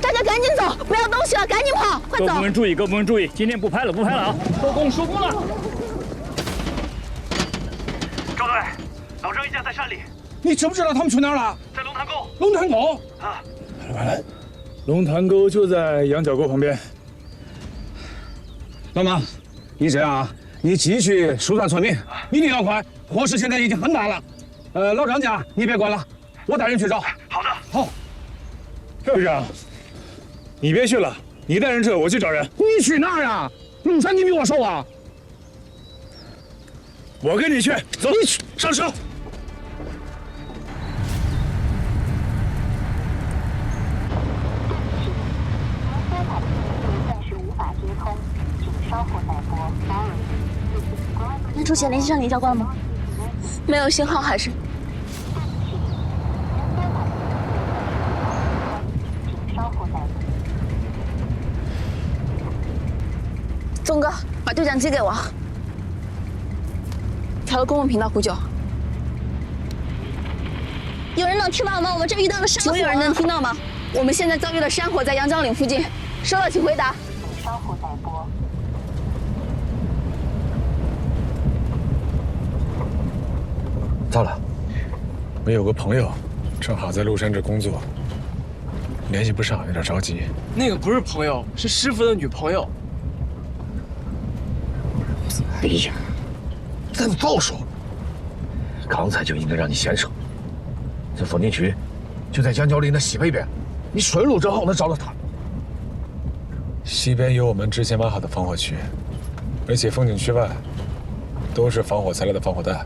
大家赶紧走，不要东西了，赶紧跑，快走！各部门注意，各部门注意，今天不拍了，不拍了啊！收工，收工了。赵队，老张一家在山里，你知不知道他们去哪儿了？在龙潭沟龙潭沟。啊！来来，龙潭沟就在羊角沟旁边。老马，你这样啊，你继续疏散村民，一定要快，火势现在已经很大了。呃，老张家你别管了，我带人去找。好的，好。队长，你别去了，你带人撤，我去找人。你去那儿啊？龙山你比我瘦啊。我跟你去，走，你去上车。暂时无法接通，请稍后再拨。Sorry。能出钱联系上林教官吗？没有信号还是？请稍后再拨。宗哥，把对讲机给我，调到公共频道呼救。有人能听到吗？我们这遇到了山火。请问有人能听到吗？我们现在遭遇了山火，在杨江岭附近。收到，请回答。请稍后再拨。到了，我有个朋友，正好在麓山这工作，联系不上，有点着急。那个不是朋友，是师傅的女朋友。哎呀，咱早说，刚才就应该让你先说。这风景区就在江角岭的西北边，你顺路正好能找到他。西边有我们之前挖好的防火区，而且风景区外都是防火材料的防火带，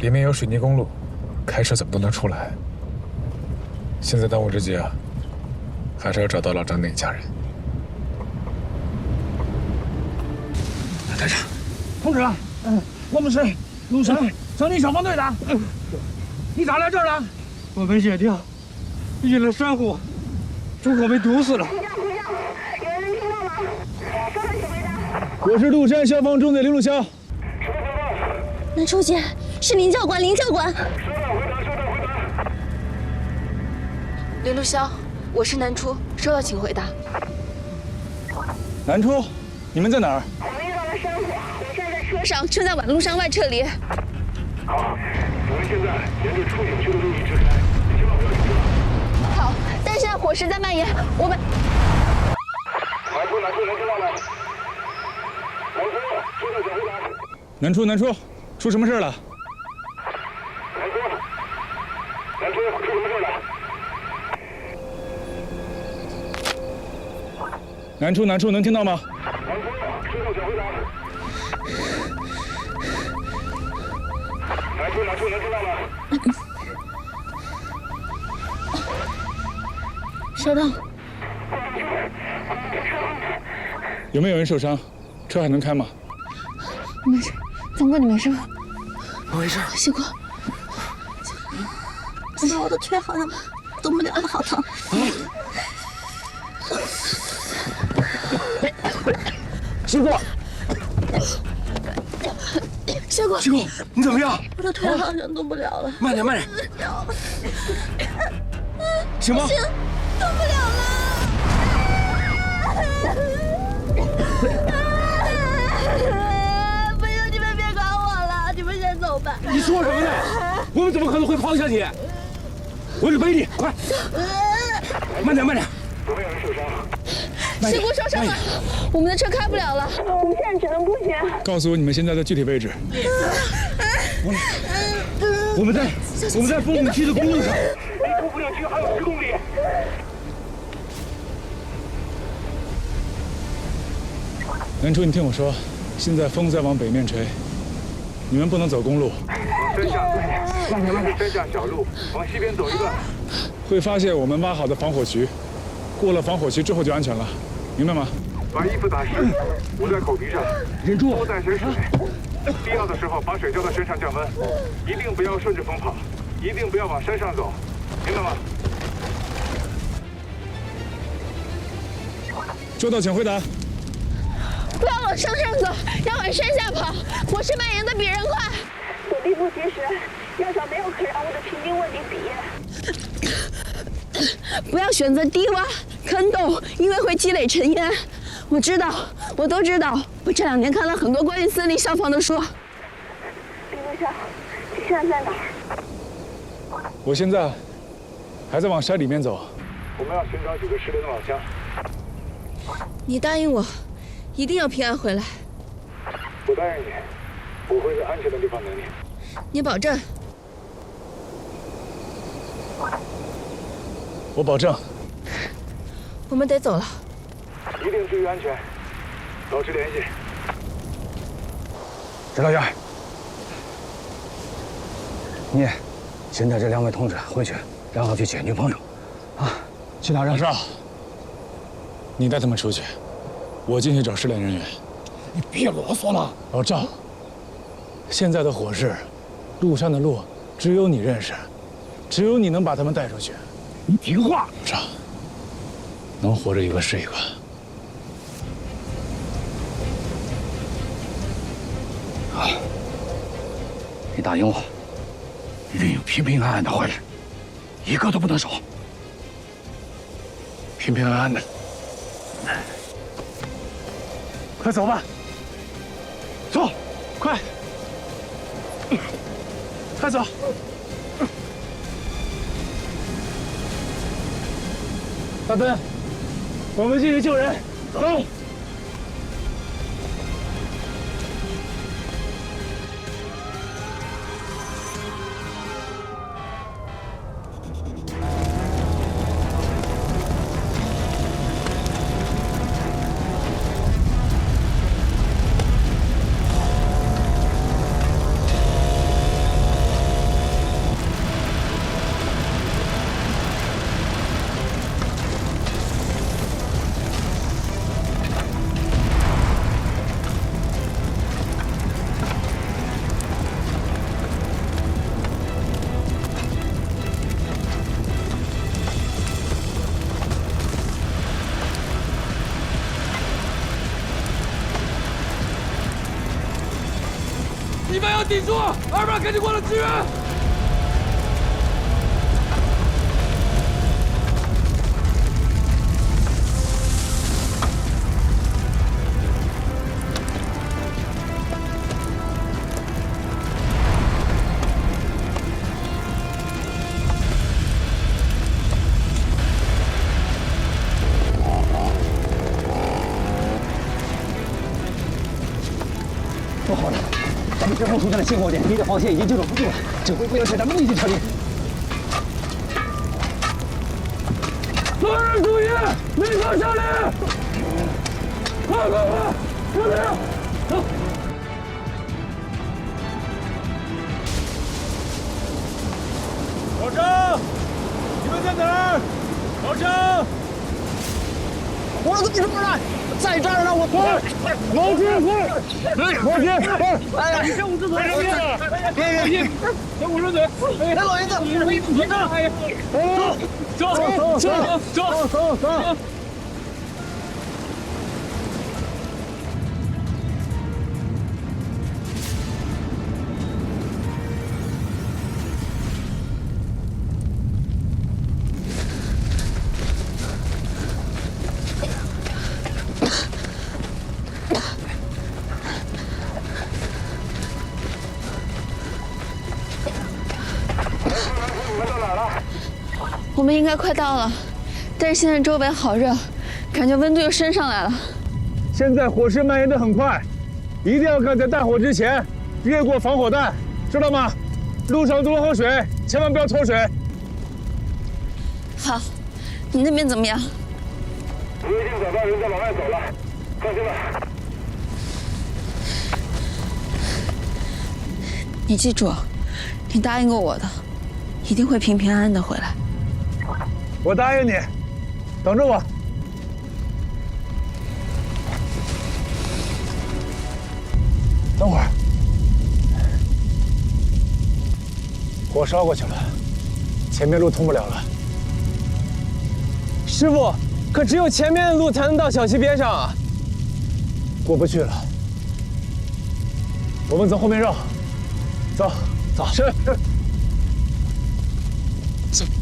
里面有水泥公路，开车怎么都能出来。现在当务之急啊，还是要找到老张那一家人。同志，嗯，我们是鲁山森林消防队的。你咋来这儿了？我们野钓遇了山火，猪狗被毒死了。我是麓山消防中队林路霄。南初姐，是林教官，林教官。收到，回答，收到，回答林路霄，我是南初，收到，请回答。南初，你们在哪儿？车上，正在往路山外撤离。好，我们现在沿着出景区的路一直开，千万不要停车。好，但现在火势在蔓延，我们南初，南初，能听到吗？南初，收到，请回答。南初，南初，出什么事了？南初，南初，出什么事了？南初，南初，能听到吗？南初，南初，能听到吗？收到。有没有人受伤？车还能开吗？没事，宗哥你没事吧？我没事。谢哥，宗哥我的腿好像动不了了，好疼。师傅，谢哥，师傅，你怎么样？我的腿好像动不了了，慢点，慢点。行吗？行，动不了了。不行，你们别管我了，你们先走吧。你说什么呢？我们怎么可能会抛下你？我得背你，快，慢点，慢点。有没有人受伤？谢姑受伤了，我们的车开不了了，我们现在只能步行。告诉我你们现在的具体位置。我们在我们在风景区的公路上。离瀑布岭区还有十公里。南初，你听我说，现在风在往北面吹，你们不能走公路，山下，慢点，慢点。山下小路，往西边走一段。会发现我们挖好的防火渠。过了防火渠之后就安全了，明白吗？把衣服打湿，捂在口鼻上，忍住多带些水。必要的时候把水浇到身上降温，一定不要顺着风跑，一定不要往山上走，明白吗？收到，请回答。不要往山上走，要往山下跑，火势蔓延的比人快。躲避不及时，要找没有可燃物的平均问题比，不要选择低洼坑洞，因为会积累尘烟。我知道，我都知道。我这两年看了很多关于森林消防的书。林队长，你现在在哪儿？我现在还在往山里面走。我们要寻找几个失联的老乡。你答应我，一定要平安回来。我答应你，我会在安全的地方等你。你保证？我保证。我们得走了。一定注意安全，保持联系。指导员，你先带这两位同志回去，然后去接女朋友，啊，其他人。老赵，你带他们出去，我进去找失联人员。你别啰嗦了，老赵。现在的火势，路上的路只有你认识，只有你能把他们带出去。你听话，老赵。能活着一个是一个。好，你答应我，一定要平平安安的回来，一个都不能少。平平安安的，快走吧，走，快，快走。阿灯，我们进去救人，走。顶住！二班赶紧过来支援！出现了信号点，你的防线已经坚守不住了，指挥部要求咱们立即撤离。所有人注意，立刻下来！快快快，过来！走。老张，你们在哪儿？老张，我怎么这么来？在这儿呢，我快！老军快！老军快！哎呀，别捂住嘴，别别别别！捂住嘴！哎，老爷子，别别动！哎，走走走走走走走！们应该快到了，但是现在周围好热，感觉温度又升上来了。现在火势蔓延的很快，一定要赶在大火之前越过防火带，知道吗？路上多喝水，千万不要脱水。好，你那边怎么样？我已经找到人在往外走了，放心吧。你记住，你答应过我的，一定会平平安安的回来。我答应你，等着我。等会儿，火烧过去了，前面路通不了了。师傅，可只有前面的路才能到小溪边上啊！过不去了，我们从后面绕。走，走，是是。走。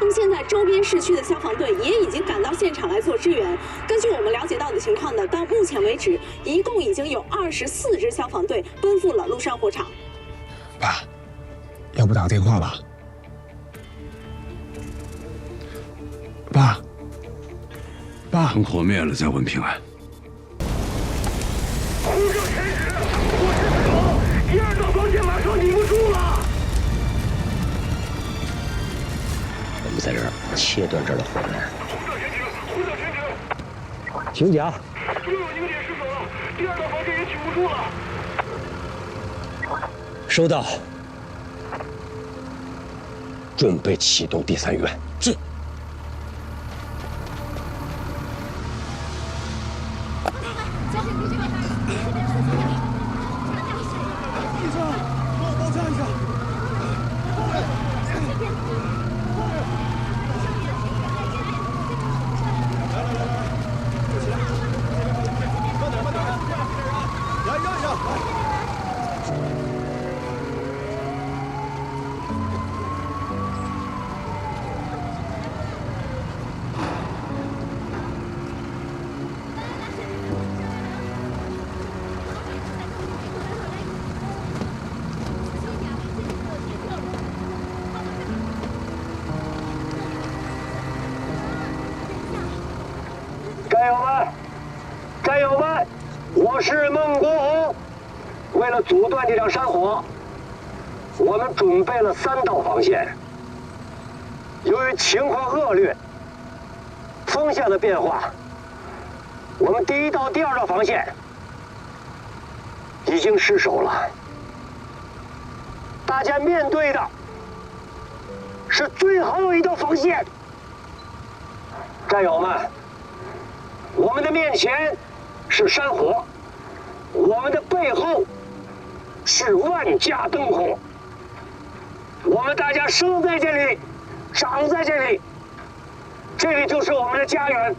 那么现在周边市区的消防队也已经赶到现场来做支援。根据我们了解到的情况呢，到目前为止，一共已经有二十四支消防队奔赴了麓山火场。爸，要不打个电话吧？爸，爸，等火灭了再问平安。在这儿切断这儿的火源。呼叫前指，呼叫前指，请讲。又有一个点失守了，第二道防线也挺不住了。收到。准备启动第三院。是。是孟国红。为了阻断这场山火，我们准备了三道防线。由于情况恶劣，风向的变化，我们第一道、第二道防线已经失守了。大家面对的是最后一道防线，战友们。我们的面前是山火，我们的背后是万家灯火。我们大家生在这里，长在这里，这里就是我们的家园。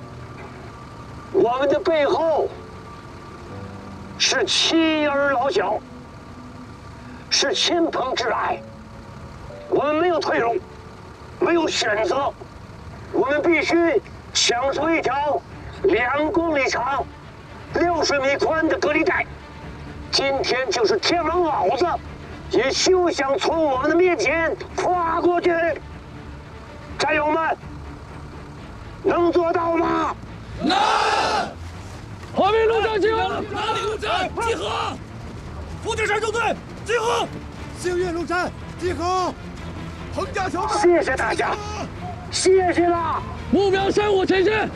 我们的背后是妻儿老小，是亲朋挚爱。我们没有退路，没有选择，我们必须抢出一条。两公里长、六十米宽的隔离带，今天就是天王老子也休想从我们的面前跨过去。战友们，能做到吗？能！华北路上集合！哪里路站集合？福建山中队集合！幸运路站集合！彭家桥谢谢大家，谢谢啦。目标山火前线。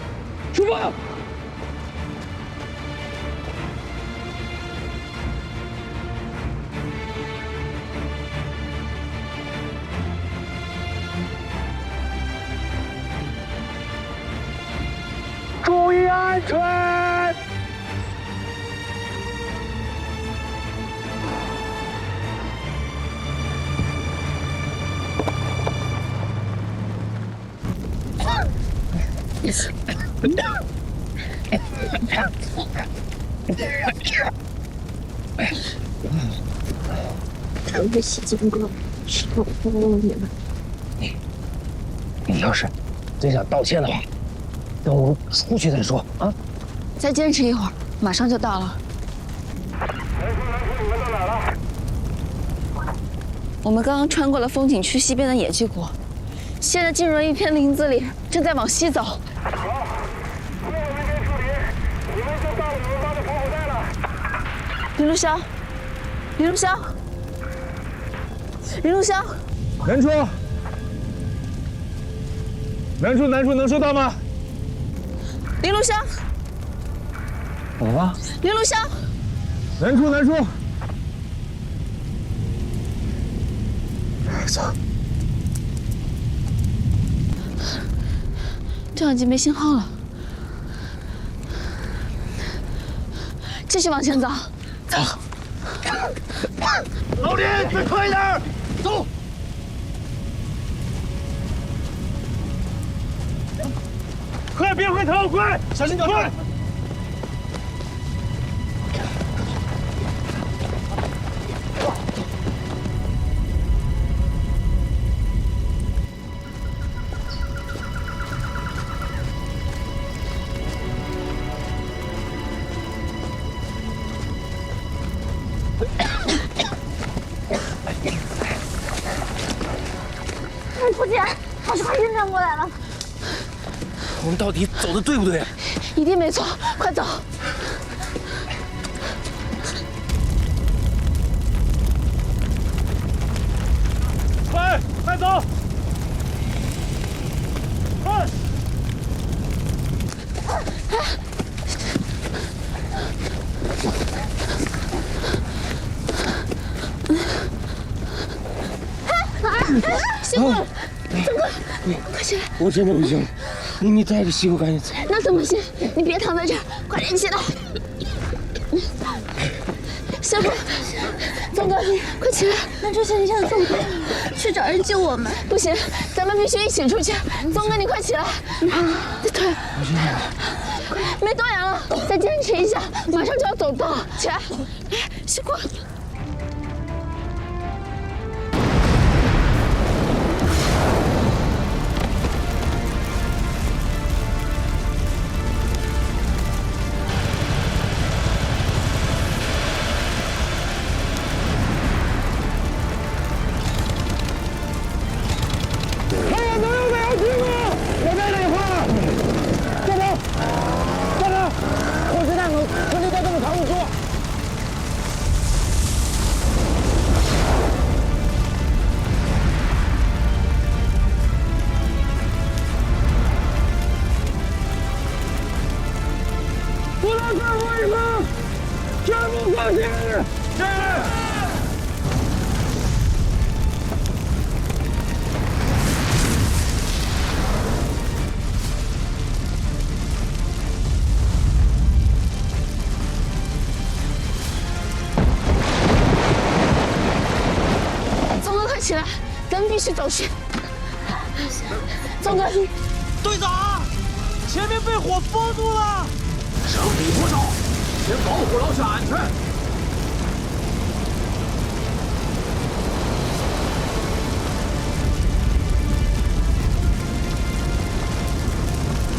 出发！我是喜金哥，是我帮了你了。你，你要是真想道歉的话，等我出去再说啊！再坚持一会儿，马上就到了。南风，南风，你们到哪了？我们刚刚穿过了风景区西边的野鸡谷，现在进入了一片林子里，正在往西走。好，最后一根树林，你们就到了我们方的防火带了。林路香，林路香，林路香，南初，南初，南初，能收到吗？林路潇，啊，林路香，南初，南初，走。这样已经没信号了，继续往前走。走。老林，再快一点，走。快，别回头，快，小心脚下。父亲，好像快晕转过来了，我们到底走的对不对？一定没错，快走！快，快走！快！西瓜，曾哥，快起来！我真的不行，你你带着西瓜赶紧走。那怎么行？你别躺在这儿，快点起来！小虎，曾哥，快起来！南初先生怎么了？去找人救我们！不行，咱们必须一起出去。曾哥，你快起来！你腿没多远了，再坚持一下，马上就要走到。起来，西瓜。咱们必须走去。张哥，队长，前面被火封住了。生米多少，先保护老乡安全。